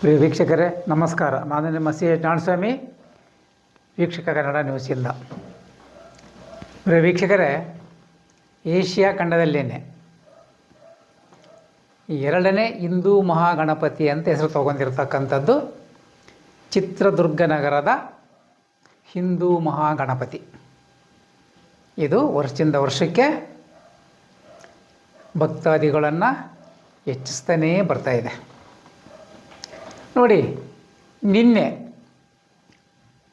ಪ್ರಿಯ ವೀಕ್ಷಕರೇ, ನಮಸ್ಕಾರ. ನಾನು ನಿಮ್ಮ ಸಿ ಎಚ್ ನಾಣಸ್ವಾಮಿ ವೀಕ್ಷಕ ಕನ್ನಡ ನ್ಯೂಸಿಂದ ಪ್ರಿಯ ವೀಕ್ಷಕರೇ, ಏಷ್ಯಾ ಖಂಡದಲ್ಲೇನೆ. ಎರಡನೇ ಹಿಂದೂ ಮಹಾಗಣಪತಿ ಅಂತ ಹೆಸರು ತಗೊಂಡಿರ್ತಕ್ಕಂಥದ್ದು ಚಿತ್ರದುರ್ಗ ನಗರದ ಹಿಂದೂ ಮಹಾಗಣಪತಿ. ಇದು ವರ್ಷದಿಂದ ವರ್ಷಕ್ಕೆ ಭಕ್ತಾದಿಗಳನ್ನು ಹೆಚ್ಚಿಸ್ತಾನೇ ಇದೆ. ನೋಡಿ, ನಿನ್ನೆ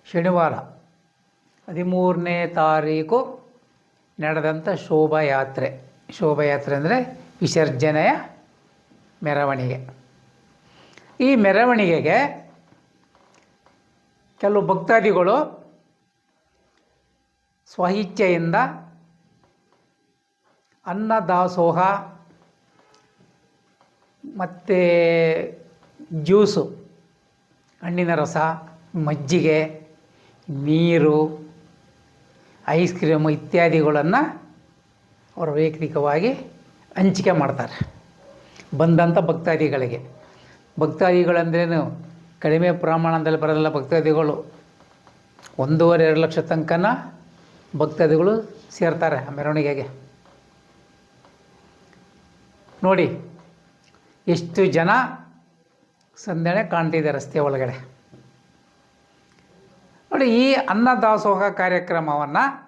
ಶನಿವಾರ ಹದಿಮೂರನೇ ತಾರೀಕು ನಡೆದಂಥ ಶೋಭಾಯಾತ್ರೆ. ಶೋಭಾಯಾತ್ರೆ ಅಂದರೆ ವಿಸರ್ಜನೆಯ ಮೆರವಣಿಗೆ. ಈ ಮೆರವಣಿಗೆಗೆ ಕೆಲವು ಭಕ್ತಾದಿಗಳು ಸ್ವಇಚ್ಛೆಯಿಂದ ಅನ್ನದಾಸೋಹ, ಮತ್ತು ಜ್ಯೂಸು, ಹಣ್ಣಿನ ರಸ, ಮಜ್ಜಿಗೆ, ನೀರು, ಐಸ್ ಕ್ರೀಮ್ ಇತ್ಯಾದಿಗಳನ್ನು ಅವರು ವೈಯಕ್ತಿಕವಾಗಿ ಹಂಚಿಕೆ ಮಾಡ್ತಾರೆ. ಬಂದಂಥ ಭಕ್ತಾದಿಗಳಿಗೆ. ಭಕ್ತಾದಿಗಳಂದ್ರೇನು? ಕಡಿಮೆ ಪ್ರಮಾಣದಲ್ಲಿ ಬರೋಲ್ಲ ಭಕ್ತಾದಿಗಳು. ಒಂದೂವರೆ, ಎರಡು ಲಕ್ಷ ತನಕನ ಭಕ್ತಾದಿಗಳು ಸೇರ್ತಾರೆ ಮೆರವಣಿಗೆಗೆ. ನೋಡಿ, ಎಷ್ಟು ಜನ ಸಂದಣೆ ಕಾಣ್ತಿದೆ ರಸ್ತೆ ಒಳಗಡೆ. ನೋಡಿ, ಈ ಅನ್ನದಾಸೋಹ ಕಾರ್ಯಕ್ರಮವನ್ನು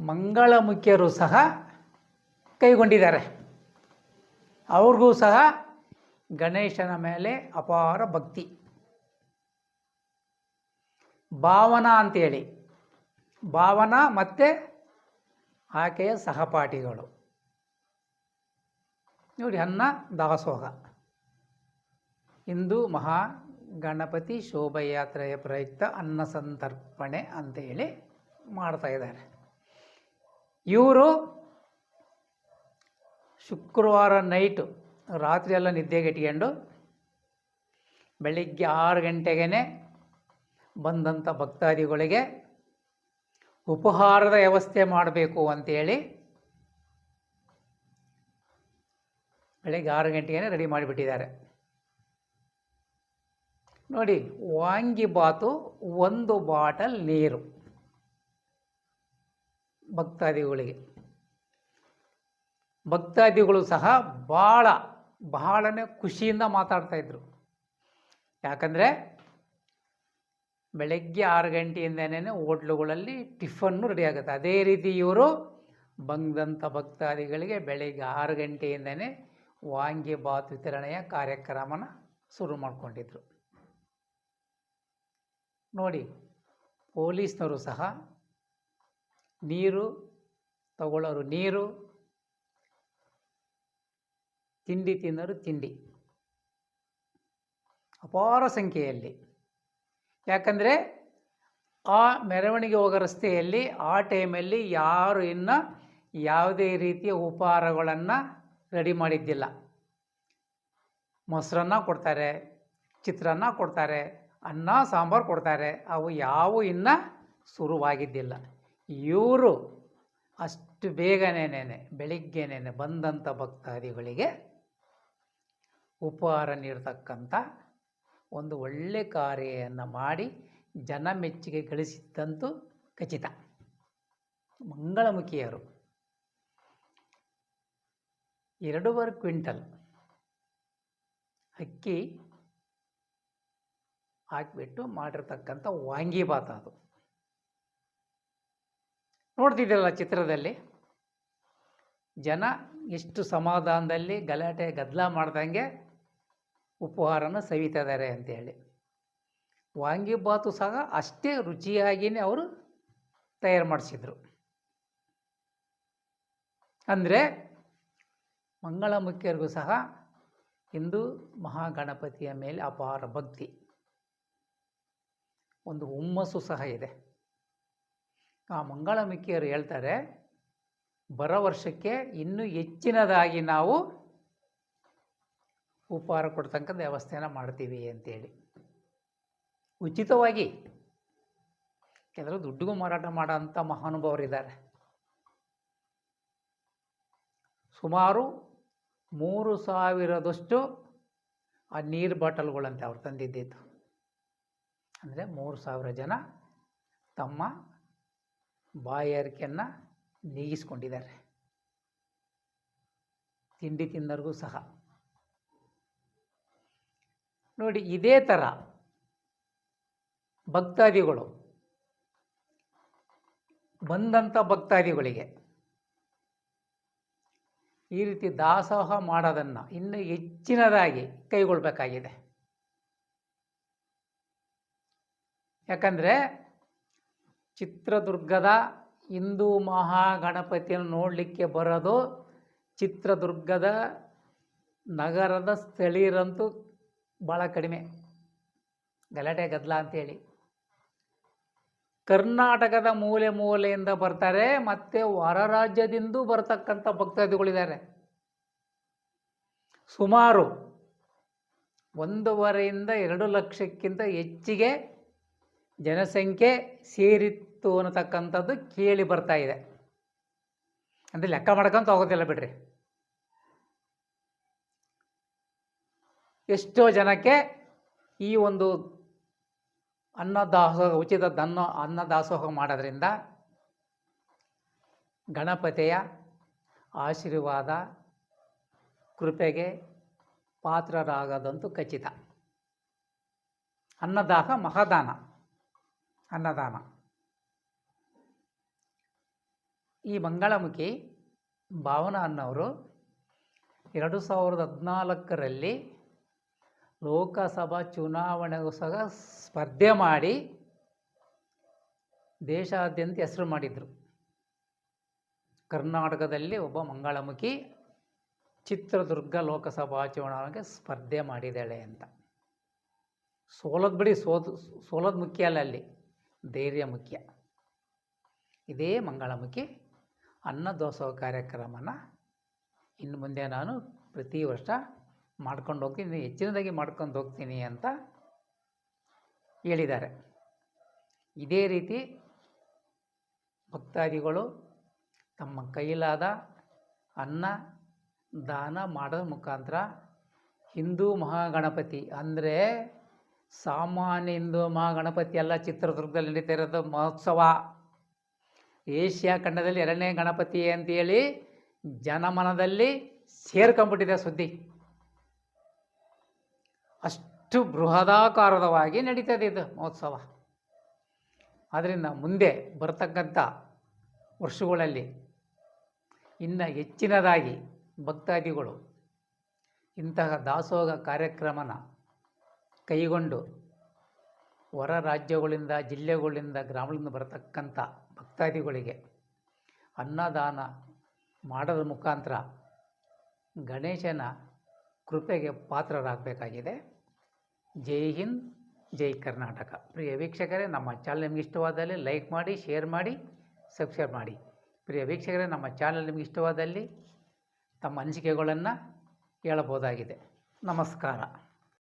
ಮಂಗಳಮುಖಿಯರು ಸಹ ಕೈಗೊಂಡಿದ್ದಾರೆ. ಅವ್ರಿಗೂ ಸಹ ಗಣೇಶನ ಮೇಲೆ ಅಪಾರ ಭಕ್ತಿ. ಭಾವನಾ ಅಂತೇಳಿ. ಭಾವನಾ ಮತ್ತು ಆಕೆಯ ಸಹಪಾಠಿಗಳು. ನೋಡಿ ಅನ್ನ ದಾಸೋಹ ಇಂದು ಮಹಾ ಗಣಪತಿ ಶೋಭಾಯಾತ್ರೆಯ ಪ್ರಯುಕ್ತ ಅನ್ನ ಸಂತರ್ಪಣೆ ಅಂತೇಳಿ ಮಾಡ್ತಾ ಇದ್ದಾರೆ. ಇವರು ಶುಕ್ರವಾರ ನೈಟು ರಾತ್ರಿ ಎಲ್ಲ ನಿದ್ದೆಗೆಟ್ಕೊಂಡು ಬೆಳಿಗ್ಗೆ ಆರು ಗಂಟೆಗೇ ಬಂದಂಥ ಭಕ್ತಾದಿಗಳಿಗೆ ಉಪಹಾರದ ವ್ಯವಸ್ಥೆ ಮಾಡಬೇಕು ಅಂತೇಳಿ ಬೆಳಗ್ಗೆ ಆರು ಗಂಟೆಗೆ ರೆಡಿ ಮಾಡಿಬಿಟ್ಟಿದ್ದಾರೆ. ನೋಡಿ ವಾಂಗಿಬಾತು ಒಂದು ಬಾಟಲ್ ನೀರು. ಭಕ್ತಾದಿಗಳಿಗೆ. ಭಕ್ತಾದಿಗಳು ಸಹ ಭಾಳ ಬಹಳನೇ ಖುಷಿಯಿಂದ ಮಾತಾಡ್ತಾಯಿದ್ರು ಯಾಕಂದರೆ, ಬೆಳಗ್ಗೆ ಆರು ಗಂಟೆಯಿಂದನೇ ಹೋಟ್ಲುಗಳಲ್ಲಿ ಟಿಫನ್ನು ರೆಡಿ ಆಗುತ್ತೆ. ಅದೇ ರೀತಿ ಇವರು ಬಂದಂಥ ಭಕ್ತಾದಿಗಳಿಗೆ ಬೆಳಗ್ಗೆ ಆರು ಗಂಟೆಯಿಂದನೇ ವಾಂಗಿಬಾತ್ ವಿತರಣೆಯ ಕಾರ್ಯಕ್ರಮನ ಶುರು ಮಾಡಿಕೊಂಡಿದ್ರು. ನೋಡಿ, ಪೊಲೀಸ್ನವರು ಸಹ ನೀರು ತಗೊಳ್ಳೋರು ನೀರು, ತಿಂಡಿ ತಿನ್ನೋರು ತಿಂಡಿ. ಅಪಾರ ಸಂಖ್ಯೆಯಲ್ಲಿ. ಯಾಕಂದರೆ ಆ ಮೆರವಣಿಗೆ ಹೋಗೋ ರಸ್ತೆಯಲ್ಲಿ, ಆ ಟೈಮಲ್ಲಿ ಯಾರು ಇನ್ನು ಯಾವುದೇ ರೀತಿಯ ಉಪಹಾರಗಳನ್ನು ರೆಡಿ ಮಾಡಿದ್ದಿಲ್ಲ. ಮೊಸರನ್ನ ಕೊಡ್ತಾರೆ, ಚಿತ್ರಾನ್ನ ಕೊಡ್ತಾರೆ ಅನ್ನ, ಸಾಂಬಾರು ಕೊಡ್ತಾರೆ. ಅವು ಯಾವು ಇನ್ನೂ ಶುರುವಾಗಿದ್ದಿಲ್ಲ. ಇವರು ಅಷ್ಟು ಬೇಗನೇನೆ ಬೆಳಿಗ್ಗೆನೇನೆ ಬಂದಂಥ ಭಕ್ತಾದಿಗಳಿಗೆ ಉಪಹಾರ ನೀಡ್ತಕ್ಕಂಥ ಒಂದು ಒಳ್ಳೆ ಕಾರ್ಯವನ್ನು ಮಾಡಿ ಜನ ಮೆಚ್ಚುಗೆ ಗಳಿಸಿದ್ದಂತೂ ಖಚಿತ. ಮಂಗಳಮುಖಿಯರು. ಎರಡೂವರೆ ಕ್ವಿಂಟಲ್ ಅಕ್ಕಿ ಹಾಕಿಬಿಟ್ಟು ಮಾಡಿರ್ತಕ್ಕಂಥ ವಾಂಗಿಬಾತ್ ಅದು. ನೋಡ್ತಿದ್ದಲ್ಲ ಚಿತ್ರದಲ್ಲಿ? ಜನ ಎಷ್ಟು ಸಮಾಧಾನದಲ್ಲಿ ಗಲಾಟೆ ಗದ್ದಲ ಮಾಡ್ದಂಗೆ ಉಪಹಾರನ ಸವಿತಿದ್ದಾರೆ ಅಂಥೇಳಿ ವಾಂಗಿಬಾತು ಸಹ ಅಷ್ಟೇ ರುಚಿಯಾಗಿಯೇ ಅವರು ತಯಾರು ಮಾಡಿಸಿದರು. ಅಂದರೆ ಮಂಗಳಮುಖಿಯರಿಗೂ ಸಹ ಹಿಂದೂ ಮಹಾಗಣಪತಿಯ ಮೇಲೆ ಅಪಾರ ಭಕ್ತಿ. ಒಂದು ಹುಮ್ಮಸ್ಸು ಸಹ ಇದೆ. ಆ ಮಂಗಳಮುಖಿಯರು ಹೇಳ್ತಾರೆ, ಬರೋ ವರ್ಷಕ್ಕೆ ಇನ್ನೂ ಹೆಚ್ಚಿನದಾಗಿ ನಾವು ಉಪಹಾರ ಕೊಡ್ತಕ್ಕಂಥ ವ್ಯವಸ್ಥೆನ ಮಾಡ್ತೀವಿ ಅಂತೇಳಿ. ಉಚಿತವಾಗಿ ಕೆಲವರು ದುಡ್ಡಿಗೂ ಮಾರಾಟ ಮಾಡೋ ಅಂಥ ಮಹಾನುಭಾವರಿದ್ದಾರೆ. ಸುಮಾರು ಮೂರು ಸಾವಿರದಷ್ಟು ಆ ನೀರು ಬಾಟಲ್ಗಳಂತೆ ಅವ್ರು ತಂದಿದ್ದಿದ್ದು ಅಂದರೆ ಮೂರು ಸಾವಿರ ಜನ ತಮ್ಮ ಬಾಯಾರಿಕೆಯನ್ನು ನೀಗಿಸ್ಕೊಂಡಿದ್ದಾರೆ. ತಿಂಡಿ ತಿನ್ನೋರ್ಗೂ ಸಹ. ನೋಡಿ, ಇದೇ ಥರ ಭಕ್ತಾದಿಗಳು ಬಂದಂಥ ಭಕ್ತಾದಿಗಳಿಗೆ ಈ ರೀತಿ ದಾಸೋಹ ಮಾಡೋದನ್ನು ಇನ್ನೂ ಹೆಚ್ಚಿನದಾಗಿ ಕೈಗೊಳ್ಳಬೇಕಾಗಿದೆ ಯಾಕಂದರೆ ಚಿತ್ರದುರ್ಗದ ಹಿಂದೂ ಮಹಾಗಣಪತಿಯನ್ನು ನೋಡಲಿಕ್ಕೆ ಬರೋದು ಚಿತ್ರದುರ್ಗದ ನಗರದ ಸ್ಥಳೀಯರಂತೂ ಭಾಳ ಕಡಿಮೆ. ಗಲಾಟೆ ಗದ್ದಲ ಅಂತೇಳಿ. ಕರ್ನಾಟಕದ ಮೂಲೆ ಮೂಲೆಯಿಂದ ಬರ್ತಾರೆ, ಮತ್ತು ಹೊರ ರಾಜ್ಯದಿಂದ ಬರ್ತಕ್ಕಂಥ ಭಕ್ತಾದಿಗಳಿದ್ದಾರೆ. ಸುಮಾರು ಒಂದೂವರೆಯಿಂದ ಎರಡು ಲಕ್ಷಕ್ಕಿಂತ ಹೆಚ್ಚಿಗೆ ಜನಸಂಖ್ಯೆ ಸೇರಿತ್ತು ಅನ್ನತಕ್ಕಂಥದ್ದು ಕೇಳಿ ಬರ್ತಾ ಇದೆ. ಅಂದರೆ ಲೆಕ್ಕ ಮಾಡ್ಕೊಂತ ಹೋಗೋದಿಲ್ಲ ಬಿಡ್ರಿ. ಎಷ್ಟೋ ಜನಕ್ಕೆ ಈ ಒಂದು ಅನ್ನದಾಸೋಹ, ಉಚಿತ ದನ್ನ, ಅನ್ನದಾಸೋಹ ಮಾಡೋದ್ರಿಂದ ಗಣಪತಿಯ ಆಶೀರ್ವಾದ, ಕೃಪೆಗೆ ಪಾತ್ರರಾಗದಂತೂ ಖಚಿತ. ಅನ್ನದಾಹ ಮಹಾದಾನ. ಅನ್ನದಾನ. ಈ ಮಂಗಳಮುಖಿ ಭಾವನಾ ಅನ್ನೋರು ಎರಡು ಸಾವಿರದ ಹದಿನಾಲ್ಕರಲ್ಲಿ ಲೋಕಸಭಾ ಚುನಾವಣೆಗೂ ಸಹ ಸ್ಪರ್ಧೆ ಮಾಡಿ ದೇಶಾದ್ಯಂತ ಹೆಸರು ಮಾಡಿದರು. ಕರ್ನಾಟಕದಲ್ಲಿ ಒಬ್ಬ ಮಂಗಳಮುಖಿ ಚಿತ್ರದುರ್ಗ ಲೋಕಸಭಾ ಚುನಾವಣೆಗೆ ಸ್ಪರ್ಧೆ ಮಾಡಿದ್ದಾಳೆ ಅಂತ. ಸೋಲದ ಬಿಡಿ ಸೋದು, ಸೋಲದ ಮುಖ್ಯ ಅಲ್ಲ ಅಲ್ಲಿ. ಧೈರ್ಯ ಮುಖ್ಯ ಇದೇ ಮಂಗಳಮುಖಿ. ಅನ್ನದಾಸೋಹ ಕಾರ್ಯಕ್ರಮನ ಇನ್ನು ಮುಂದೆ ನಾನು ಪ್ರತಿ ವರ್ಷ ಮಾಡ್ಕೊಂಡು ಹೋಗ್ತೀನಿ, ಹೆಚ್ಚಿನದಾಗಿ ಮಾಡ್ಕೊಂಡು ಹೋಗ್ತೀನಿ ಅಂತ ಹೇಳಿದ್ದಾರೆ. ಇದೇ ರೀತಿ ಭಕ್ತಾದಿಗಳು ತಮ್ಮ ಕೈಲಾದ ಅನ್ನ ದಾನ ಮಾಡೋದ್ರ ಮುಖಾಂತರ ಹಿಂದೂ ಮಹಾಗಣಪತಿ ಅಂದರೆ ಸಾಮಾನ್ಯ ಹಿಂದೂ ಮಹಾಗಣಪತಿ ಎಲ್ಲ ಚಿತ್ರದುರ್ಗದಲ್ಲಿ ನಡೀತಾ ಇರೋದು ಮಹೋತ್ಸವ. ಏಷ್ಯಾ ಖಂಡದಲ್ಲಿ ಎರಡನೇ ಗಣಪತಿ ಅಂತೇಳಿ ಜನಮನದಲ್ಲಿ ಸೇರ್ಕೊಂಡ್ಬಿಟ್ಟಿದೆ ಸುದ್ದಿ. ಅಷ್ಟು ಬೃಹದಾಕಾರದವಾಗಿ ನಡೀತದೆ ಇದು ಮಹೋತ್ಸವ. ಆದ್ದರಿಂದ ಮುಂದೆ ಬರ್ತಕ್ಕಂಥ ವರ್ಷಗಳಲ್ಲಿ ಇನ್ನು ಹೆಚ್ಚಿನದಾಗಿ ಭಕ್ತಾದಿಗಳು ಇಂತಹ ದಾಸೋಹ ಕಾರ್ಯಕ್ರಮನ ಕೈಗೊಂಡು ಹೊರ ರಾಜ್ಯಗಳಿಂದ, ಜಿಲ್ಲೆಗಳಿಂದ, ಗ್ರಾಮಗಳಿಂದ ಬರತಕ್ಕಂಥ ಭಕ್ತಾದಿಗಳಿಗೆ ಅನ್ನದಾನ ಮಾಡೋದ್ರ ಮುಖಾಂತರ ಗಣೇಶನ ಕೃಪೆಗೆ ಪಾತ್ರರಾಗಬೇಕಾಗಿದೆ. ಜೈ ಹಿಂದ್, ಜೈ ಕರ್ನಾಟಕ. ಪ್ರಿಯ ವೀಕ್ಷಕರೇ, ನಮ್ಮ ಚಾನಲ್ ನಿಮ್ಗೆ ಇಷ್ಟವಾದಲ್ಲಿ ಲೈಕ್ ಮಾಡಿ, ಶೇರ್ ಮಾಡಿ, ಸಬ್ಸ್ಕ್ರೈಬ್ ಮಾಡಿ. ಪ್ರಿಯ ವೀಕ್ಷಕರೇ, ನಮ್ಮ ಚಾನಲ್ ನಿಮ್ಗೆ ಇಷ್ಟವಾದಲ್ಲಿ ತಮ್ಮ ಅನಿಸಿಕೆಗಳನ್ನು ಹೇಳಬಹುದಾಗಿದೆ. ನಮಸ್ಕಾರ.